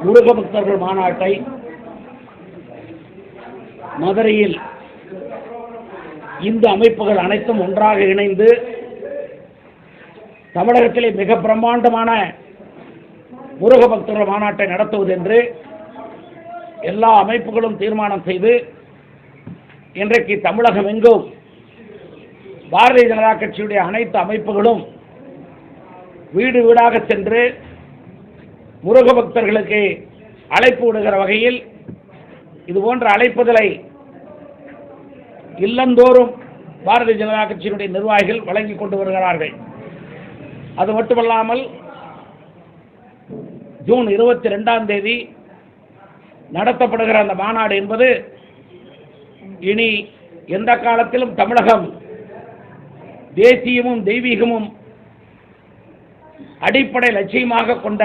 முருக பக்தர்கள் மாநாட்டை மதுரையில் இந்து அமைப்புகள் அனைத்தும் ஒன்றாக இணைந்து தமிழகத்திலே மிக பிரம்மாண்டமான முருக பக்தர்கள் மாநாட்டை நடத்துவது என்று எல்லா அமைப்புகளும் தீர்மானம் செய்து இன்றைக்கு தமிழகம் எங்கும் பாரதிய ஜனதா கட்சியுடைய அனைத்து அமைப்புகளும் வீடு வீடாக சென்று முருக பக்தர்களுக்கு அழைப்பு விடுகிற வகையில் இது போன்ற அழைப்புதலை இல்லந்தோறும் பாரதிய ஜனதா கட்சியினுடைய நிர்வாகிகள் வழங்கி கொண்டு வருகிறார்கள். அது மட்டுமல்லாமல் ஜூன் இருபத்தி ரெண்டாம் தேதி நடத்தப்படுகிற அந்த மாநாடு என்பது இனி எந்த காலத்திலும் தமிழகம் தேசியமும் தெய்வீகமும் அடிப்படை லட்சியமாக கொண்ட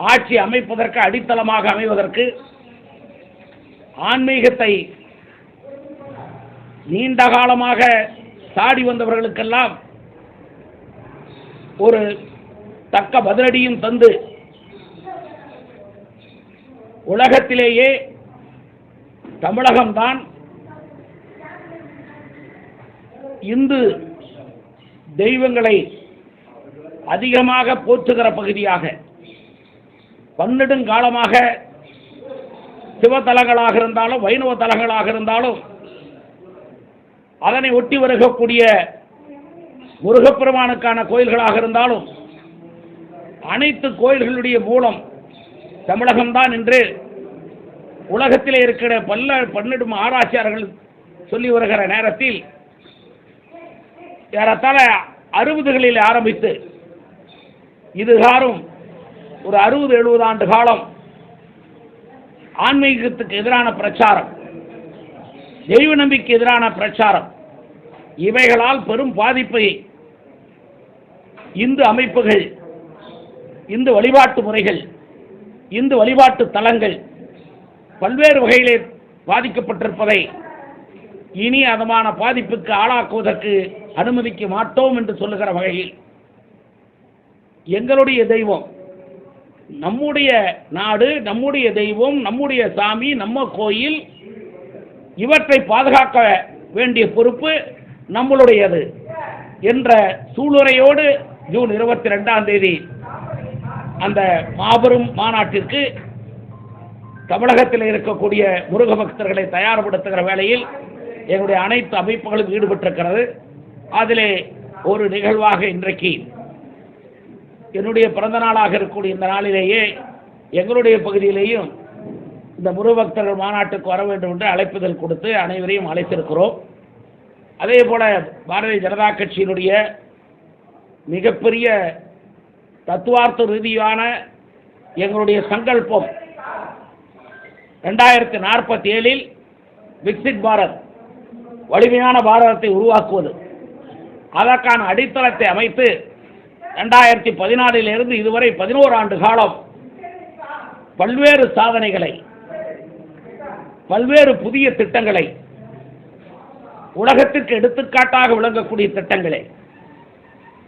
ஆட்சி அமைப்பதற்கு அடித்தளமாக அமைவதற்கு ஆன்மீகத்தை நீண்ட காலமாக சாடி வந்தவர்களுக்கெல்லாம் ஒரு தக்க பதிலடியும் தந்து உலகத்திலேயே தமிழகம்தான் இந்து தெய்வங்களை அதிகமாக போற்றுகிற பகுதியாக பன்னெடுங்காலமாக சிவத்தலங்களாக இருந்தாலும் வைணவ தலங்களாக இருந்தாலும் அதனை ஒட்டி வருகக்கூடிய முருகப்பெருமானுக்கான கோயில்களாக இருந்தாலும் அனைத்து கோயில்களுடைய மூலம் தமிழகம்தான் என்று உலகத்தில் இருக்கிற பல்ல பன்னெடும் ஆராய்ச்சியாளர்கள் சொல்லி வருகிற நேரத்தில் ஏறத்தாழ அறுபதுகளில் ஆரம்பித்து இதுகாரும் ஒரு அறுபது எழுபது ஆண்டு காலம் ஆன்மீகத்துக்கு எதிரான பிரச்சாரம் தெய்வ நம்பிக்கை எதிரான பிரச்சாரம் இவைகளால் பெரும் பாதிப்பை இந்து அமைப்புகள் இந்து வழிபாட்டு முறைகள் இந்து வழிபாட்டு தலங்கள் பல்வேறு வகையிலே பாதிக்கப்பட்டிருப்பதை இனி அதமான பாதிப்புக்கு ஆளாக்குவதற்கு அனுமதிக்க மாட்டோம் என்று சொல்லுகிற வகையில் எங்களுடைய தெய்வம் நம்முடைய நாடு நம்முடைய தெய்வம் நம்முடைய சாமி நம்ம கோயில் இவற்றை பாதுகாக்க வேண்டிய பொறுப்பு நம்மளுடையது என்ற சூளுரையோடு ஜூன் இருபத்தி ரெண்டாம் தேதி அந்த மாபெரும் மாநாட்டிற்கு தமிழகத்தில் இருக்கக்கூடிய முருக பக்தர்களை தயார்படுத்துகிற வேளையில் எங்களுடைய அனைத்து அமைப்புகளும் ஈடுபட்டிருக்கிறது. அதிலே ஒரு நிகழ்வாக இன்றைக்கு என்னுடைய பிறந்த நாளாக இருக்கக்கூடிய இந்த நாளிலேயே எங்களுடைய பகுதியிலேயும் இந்த முருகபக்தர்கள் மாநாட்டுக்கு வர வேண்டும் என்று அழைப்புதல் கொடுத்து அனைவரையும் அழைத்திருக்கிறோம். அதே போல பாரதிய ஜனதா கட்சியினுடைய மிகப்பெரிய தத்துவார்த்த ரீதியான எங்களுடைய சங்கல்பம் ரெண்டாயிரத்தி நாற்பத்தி ஏழில் விக்சிட் பாரத் வலிமையான பாரதத்தை உருவாக்குவது அதற்கான அடித்தளத்தை அமைத்து ரெண்டாயிரத்தி பதினாலிலிருந்து இதுவரை பதினோரு ஆண்டு காலம் பல்வேறு சாதனைகளை பல்வேறு புதிய திட்டங்களை உலகத்திற்கு எடுத்துக்காட்டாக விளங்கக்கூடிய திட்டங்களை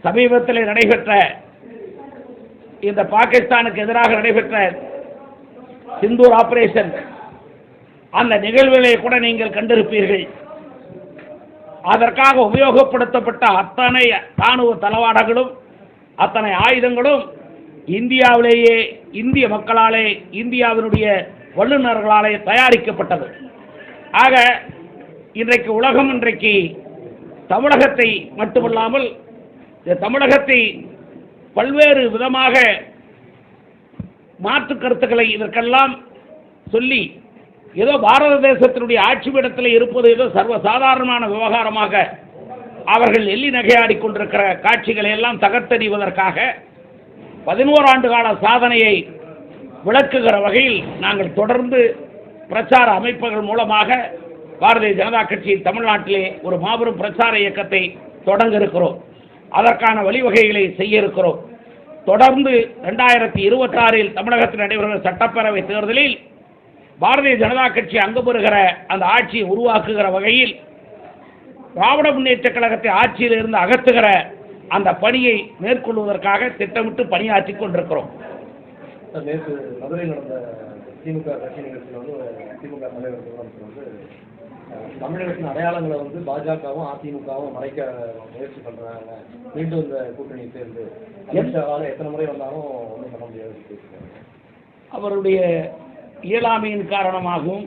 சமீபத்தில் நடைபெற்ற இந்த பாகிஸ்தானுக்கு எதிராக நடைபெற்ற சிந்தூர் ஆபரேஷன் அந்த நிகழ்வுகளை கூட நீங்கள் கண்டிருப்பீர்கள். அதற்காக உபயோகப்படுத்தப்பட்ட அத்தனை ராணுவ தளவாடங்களும் அத்தனை ஆயுதங்களும் இந்தியாவிலேயே இந்திய மக்களாலே இந்தியாவினுடைய வல்லுநர்களாலே தயாரிக்கப்பட்டது. ஆக இன்றைக்கு உலகம் இன்றைக்கு தமிழகத்தை மட்டுமல்லாமல் இந்த தமிழகத்தை பல்வேறு விதமாக மாற்று கருத்துக்களை இதற்கெல்லாம் சொல்லி ஏதோ பாரத தேசத்தினுடைய ஆட்சி பீடத்தில் இருப்பது ஏதோ சர்வசாதாரணமான விவகாரமாக அவர்கள் எள்ளி நகையாடி கொண்டிருக்கிற காட்சிகளை எல்லாம் தகர்த்தறிவதற்காக பதினோரு ஆண்டு கால சாதனையை விளக்குகிற வகையில் நாங்கள் தொடர்ந்து பிரச்சார அமைப்புகள் மூலமாக பாரதிய ஜனதா கட்சி தமிழ்நாட்டிலே ஒரு மாபெரும் பிரச்சார இயக்கத்தை தொடங்க இருக்கிறோம் அதற்கான வழிவகைகளை செய்ய இருக்கிறோம். தொடர்ந்து ரெண்டாயிரத்தி இருபத்தாறில் தமிழகத்தில் நடைபெறுகிற சட்டப்பேரவை தேர்தலில் பாரதிய ஜனதா கட்சி அங்கு பெறுகிற அந்த ஆட்சியை உருவாக்குகிற வகையில் திராவிட முன்னேற்ற கழகத்தை ஆட்சியில் இருந்து அகற்றுகிற அந்த பணியை மேற்கொள்வதற்காக திட்டமிட்டு பணியாற்றி கொண்டிருக்கிறோம். நேற்று மதுரையில் நடந்த திமுக கட்சி நிகழ்ச்சியில் வந்து திமுக தலைவர் வந்து தமிழகத்தின் அடையாளங்களை வந்து பாஜகவும் அதிமுகவும் மறைக்க முயற்சி பண்றாங்க. மீண்டும் இந்த கூட்டணி சேர்ந்து அமித்ஷாவால் எத்தனை முறை வந்தாலும் ஒன்றும் பண்ண முடியாது அவருடைய இயலாமையின் காரணமாகவும்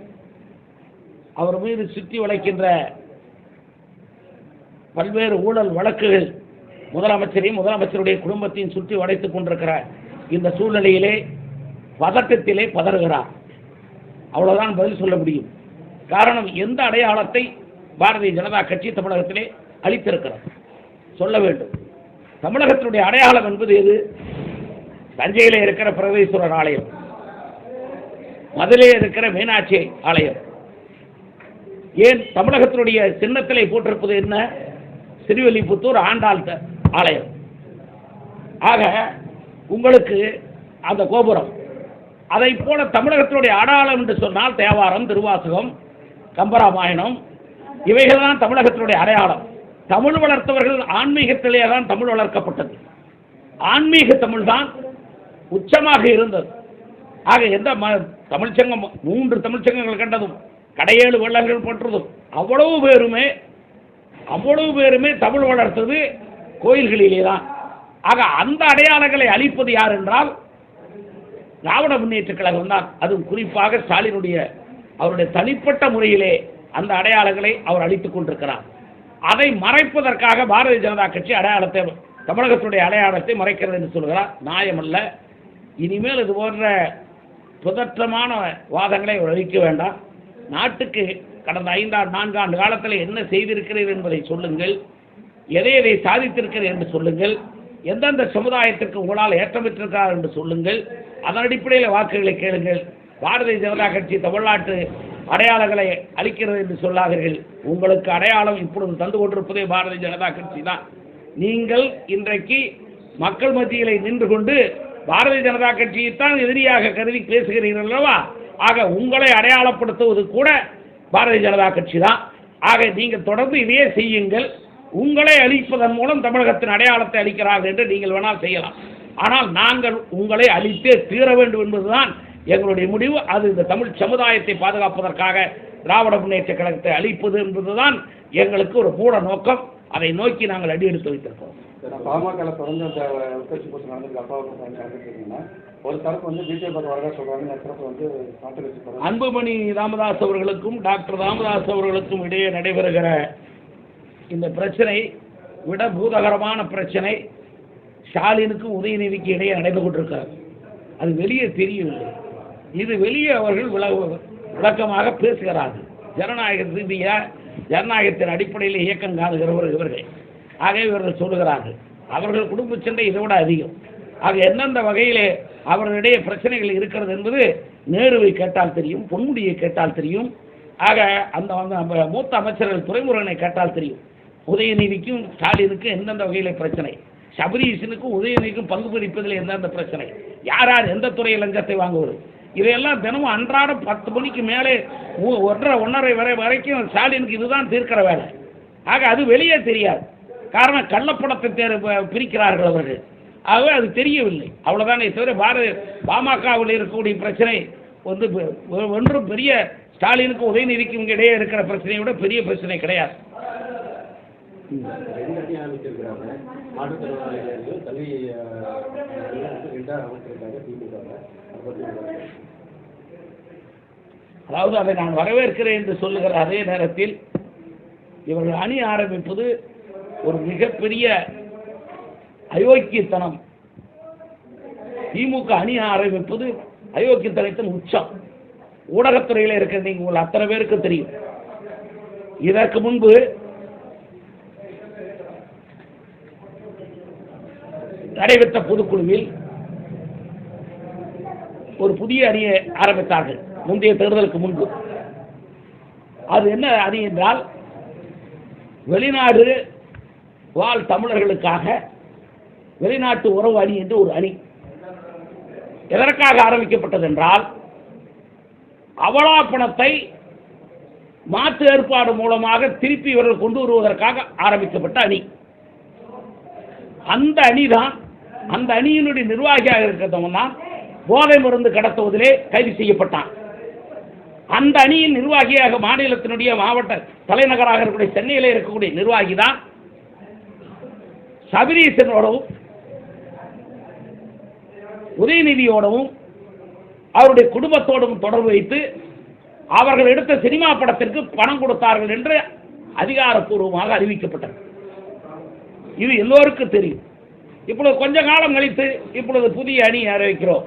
அவர் மீது சுற்றி வளைக்கின்ற பல்வேறு ஊழல் வழக்குகள் முதலமைச்சரையும் முதலமைச்சருடைய குடும்பத்தையும் சுற்றி வளைத்துக் கொண்டிருக்கிற இந்த சூழ்நிலையிலே பதட்டத்திலே பதறுகிறார். அவ்வளவுதான் பதில் சொல்ல முடியும். காரணம் எந்த அடையாளத்தை பாரதிய ஜனதா கட்சி தமிழகத்திலே அளித்திருக்கிறது? சொல்ல வேண்டும். தமிழகத்தினுடைய அடையாளம் என்பது எது? தஞ்சையில் இருக்கிற பிரகதீஸ்வரர் ஆலயம். மதுரையில் இருக்கிற மீனாட்சி ஆலயம். ஏன் தமிழகத்தினுடைய சின்னத்திலே போட்டிருப்பது என்ன? திருவல்லிபுத்தூர் ஆண்டாள் ஆலயம். ஆக உங்களுக்கு அந்த கோபுரம். அதை போல தமிழகத்தினுடைய அடையாளம் என்று சொன்னால் தேவாரம் திருவாசகம் கம்பராமாயணம் இவைகள் தான் தமிழகத்தினுடைய அடையாளம். தமிழ் வளர்த்தவர்கள் ஆன்மீகத்திலே தான் தமிழ் வளர்க்கப்பட்டது. ஆன்மீக தமிழ் தான் உச்சமாக இருந்தது. ஆக எந்த ம தமிழ்ச்சங்கம் மூன்று தமிழ்ச்சங்கங்கள் கண்டதும் கடையேழு வெள்ளங்கள் போன்றதும் அவ்வளவு பேருமே அவ்வளவு பேருமே தமிழ் வளர்த்தது கோயில்களிலே தான் ஆக அந்த அடையாளங்களை அழிப்பது யார் என்றால் திராவிட முன்னேற்ற கழகம் தான். அதுவும் குறிப்பாக ஸ்டாலினுடைய அவருடைய தனிப்பட்ட முறையிலே அந்த அடையாளங்களை அவர் அளித்துக் கொண்டிருக்கிறார். அதை மறைப்பதற்காக பாரதிய ஜனதா கட்சி அடையாளத்தை தமிழகத்துடைய அடையாளத்தை மறைக்கிறது என்று சொல்கிறார். நியாயமல்ல. இனிமேல் இது போன்ற புதற்றமான வாதங்களை அவர் அளிக்க வேண்டாம். நாட்டுக்கு கடந்த ஐந்தாண்டு நான்காண்டு காலத்தில் என்ன செய்திருக்கிறீர்கள் என்பதை சொல்லுங்கள். எதை எதை சாதித்திருக்கிறீர்கள் என்று சொல்லுங்கள். எந்தெந்த சமுதாயத்திற்கு உங்களால் ஏற்றமிட்டிருக்கிறார் என்று சொல்லுங்கள். அதன் அடிப்படையில் வாக்குகளை கேளுங்கள். பாரதிய ஜனதா கட்சி தமிழ்நாட்டு அடையாளங்களை அளிக்கிறது என்று சொல்லாதீர்கள். உங்களுக்கு அடையாளம் இப்பொழுது தந்து கொண்டிருப்பதே பாரதிய ஜனதா கட்சி தான். நீங்கள் இன்றைக்கு மக்கள் மத்தியிலே நின்று கொண்டு பாரதிய ஜனதா கட்சியைத்தான் எதிரியாக கருதி பேசுகிறீர்கள் அல்லவா? ஆக உங்களை அடையாளப்படுத்துவது கூட பாரதிய ஜனதா கட்சி தான் ஆக நீங்கள் தொடர்ந்து இதையே செய்யுங்கள். உங்களை அழிப்பதன் மூலம் தமிழகத்தின் அடையாளத்தை அளிக்கிறார்கள் என்று நீங்கள் வேணால் செய்யலாம். ஆனால் நாங்கள் உங்களை அழித்தே தீர வேண்டும் என்பதுதான் எங்களுடைய முடிவு. அது இந்த தமிழ் சமுதாயத்தை பாதுகாப்பதற்காக திராவிட முன்னேற்ற கழகத்தை அழிப்பது என்பதுதான் எங்களுக்கு ஒரு மூட நோக்கம். அதை நோக்கி நாங்கள் அடி எடுத்து வைத்திருக்கிறோம். பாமக தொடர்ந்து அந்த உட்கட்சி கூட்டம் அப்பாவுக்கு ஒரு தரப்பு வந்து பிஜேபி வரதா சொல்றாங்க தரப்பு வந்து அன்புமணி ராமதாஸ் அவர்களுக்கும் டாக்டர் ராமதாஸ் அவர்களுக்கும் இடையே நடைபெறுகிற இந்த பிரச்சனை விட பூதகரமான பிரச்சனை ஸ்டாலினுக்கும் உதயநிதிக்கு இடையே நடந்து கொண்டிருக்கிறது அது வெளியே தெரியவில்லை. இது வெளியே அவர்கள் விள விளக்கமாக பேசுகிறார்கள். ஜனநாயக ரீதியாக ஜனநாயகத்தின் அடிப்படையில் இயக்கம் காணுகிறவர் இவர்கள். ஆகவே இவர்கள் சொல்லுகிறார்கள் அவர்கள் குடும்ப சண்டை இதை விட அதிகம். ஆக எந்தெந்த வகையிலே அவர்களிடையே பிரச்சனைகள் இருக்கிறது என்பது நேருவை கேட்டால் தெரியும் பொன்முடியை கேட்டால் தெரியும். ஆக அந்த அந்த நம்ம மூத்த அமைச்சர்கள் துறைமுருகனை கேட்டால் தெரியும். உதயநிதிக்கும் ஸ்டாலினுக்கும் எந்தெந்த வகையில பிரச்சனை? சபரீஷனுக்கும் உதயநிதிக்கும் பங்கு பிரிப்பதில் எந்தெந்த பிரச்சனை? யார் யார் எந்த துறையில் லஞ்சத்தை வாங்குவது? இதையெல்லாம் தினமும் அன்றாடம் பத்து மணிக்கு மேலே ஒ- ஒன்றரை ஒன்றரை வரை வரைக்கும் ஸ்டாலினுக்கு இதுதான் தீர்க்கிற வேலை. ஆக அது வெளியே தெரியாது. காரணம் கள்ளப்படத்தை தேர் பிரிக்கிறார்கள் அவர்கள். ஆகவே அது தெரியவில்லை. அவ்வளோதானே தவிர பாரத பாமகவில் இருக்கக்கூடிய பிரச்சனை வந்து ஒன்றும் பெரிய ஸ்டாலினுக்கு உதயநிதிக்கும் இடையே இருக்கிற பிரச்சனையை விட பெரிய பிரச்சனை கிடையாது. மாற்றுத்திறனாளிகள் கல்வி அமைச்சிருக்காங்க திமுக அதாவது அதை நான் வரவேற்கிறேன் என்று சொல்லுகிற அதே நேரத்தில் இவர்கள் அணி ஆரம்பிப்பது ஒரு மிகப்பெரிய அயோக்கியத்தனம். திமுக அணி ஆரம்பிப்பது அயோக்கியத்தனத்தின் உச்சம். ஊடகத்துறையில் இருக்கிற நீங்க உங்கள் அத்தனை பேருக்கு தெரியும். இதற்கு முன்பு நடைபெற்ற பொதுக்குழுவில் ஒரு புதிய அணியை ஆரம்பித்தார்கள். முந்தைய தேர்தலுக்கு முன்பு. அது என்ன அணி என்றால் வெளிநாடு வாழ் தமிழர்களுக்காக வெளிநாட்டு உறவு அணி என்று ஒரு அணி. எதற்காக ஆரம்பிக்கப்பட்டது என்றால் அவலா பணத்தை மாற்று ஏற்பாடு மூலமாக திருப்பி இவர்கள் கொண்டு வருவதற்காக ஆரம்பிக்கப்பட்ட அணி. அந்த அணிதான் அந்த அணியினுடைய நிர்வாகியாக இருக்கிறவன் தான் போதை மருந்து கடத்துவதிலே கைது செய்யப்பட்டான். அந்த அணியின் நிர்வாகியாக மாநிலத்தினுடைய மாவட்ட தலைநகராக இருக்கக்கூடிய சென்னையில் இருக்கக்கூடிய நிர்வாகி தான் சபரீசனோடவும் உதயநிதியோடவும் அவருடைய குடும்பத்தோடும் தொடர்பு வைத்து அவர்கள் எடுத்த சினிமா படத்திற்கு பணம் கொடுத்தார்கள் என்று அதிகாரப்பூர்வமாக அறிவிக்கப்பட்டது. இது எல்லோருக்கும் தெரியும். இப்பொழுது கொஞ்ச காலம் கழித்து இப்பொழுது புதிய அணி அறிவிக்கிறோம்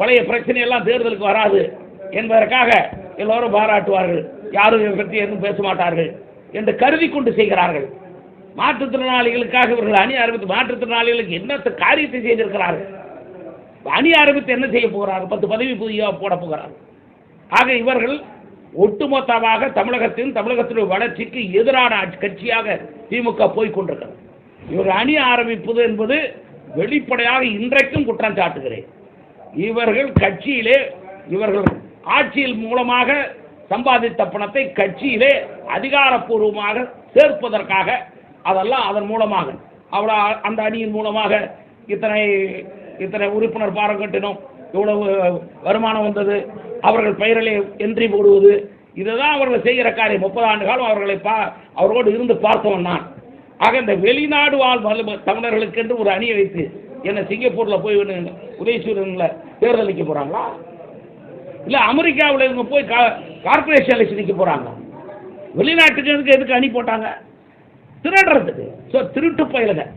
பழைய பிரச்சனை எல்லாம் தேர்தலுக்கு வராது. என்பதற்காக எல்லோரும் பாராட்டுவார்கள். யாரும் இதை பற்றி எதுவும் பேச மாட்டார்கள் என்று கருதி கொண்டு செய்கிறார்கள். மாற்றுத்திறனாளிகளுக்காக இவர்கள் அணி ஆரம்பித்து மாற்றுத்திறனாளிகளுக்கு என்ன காரியத்தை செய்திருக்கிறார்கள்? அணி ஆரம்பித்து என்ன செய்ய போகிறார்கள்? பத்து பதவி புதிய போட போகிறார்கள். ஆக இவர்கள் ஒட்டுமொத்தமாக தமிழகத்தின் தமிழகத்தினுடைய வளர்ச்சிக்கு எதிரான கட்சியாக திமுக போய் கொண்டிருக்கிறது. இவர்கள் அணி ஆரம்பிப்பது என்பது வெளிப்படையாக இன்றைக்கும் குற்றம் சாட்டுகிறேன். இவர்கள் கட்சியிலே இவர்கள் ஆட்சியில் மூலமாக சம்பாதித்த பணத்தை கட்சியிலே அதிகாரப்பூர்வமாக சேர்ப்பதற்காக அதெல்லாம் அதன் மூலமாக. அவ்வளோ அந்த அணியின் மூலமாக இத்தனை இத்தனை உறுப்பினர் பாரம் கட்டினோம். இவ்வளவு வருமானம் வந்தது. அவர்கள் பெயரிலே என்ட்ரி போடுவது. இதுதான் அவர்கள் செய்கிற காரியம். முப்பது ஆண்டு காலம் அவர்களை பா அவர்களோடு இருந்து பார்த்தவன் நான். ஆக இந்த வெளிநாடு வாழ் தமிழர்களுக்கென்று ஒரு அணியை வைத்து என்ன சிங்கப்பூரில் போய் உதயசூரனில் தேர்தலிக்க போகிறாங்களா இல்லை அமெரிக்காவில் இவங்க போய் கா கார்பரேஷன் எலெக்ஷன் போகிறாங்க வெளிநாட்டுக்கு எதுக்கு எதுக்கு அணி போட்டாங்க? திருடுறதுக்கு. ஸோ திருட்டு பயல்கள்.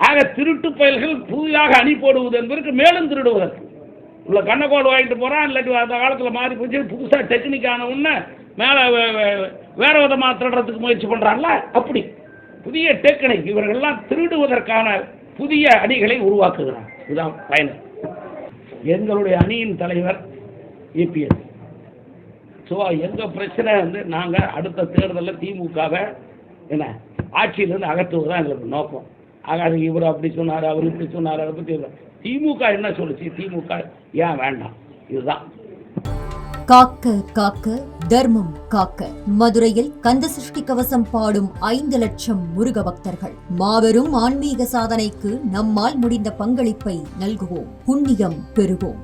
ஆக திருட்டு பயல்கள் புதிதாக அணி போடுவது என்பதற்கு மேலும் திருடுவதற்கு. உள்ள கண்ணக்கோடு வாங்கிட்டு போகிறான் இல்லாட்டி அந்த காலத்தில் மாறி போச்சு புதுசாக டெக்னிக்கான ஒன்று மேலே வேறு விதமாக திருடுறதுக்கு முயற்சி பண்ணுறாங்களா அப்படி. புதிய டெக்னிக் இவர்கள்லாம் திருடுவதற்கான புதிய அணிகளை உருவாக்குகிறார் இதுதான் பயணம் எங்களுடைய அணியின் தலைவர் இபிஎஸ். ஸோ எங்கள் பிரச்சனை வந்து நாங்கள் அடுத்த தேர்தலில் திமுகவை என்ன ஆட்சியிலேருந்து அகற்றுவது தான் எங்களுக்கு நோக்கம். ஆக அது இவர் அப்படி சொன்னார் அவர் இப்படி சொன்னார் அதை பற்றி திமுக என்ன சொல்லுச்சு? திமுக ஏன் வேண்டாம்? இதுதான். காக்க காக்க தர்மம் காக்க. மதுரையில் கந்த சிருஷ்டி கவசம் பாடும் ஐந்து லட்சம் முருக பக்தர்கள். மாபெரும் ஆன்மீக சாதனைக்கு நம்மால் முடிந்த பங்களிப்பை நல்குவோம். புண்ணியம் பெறுவோம்.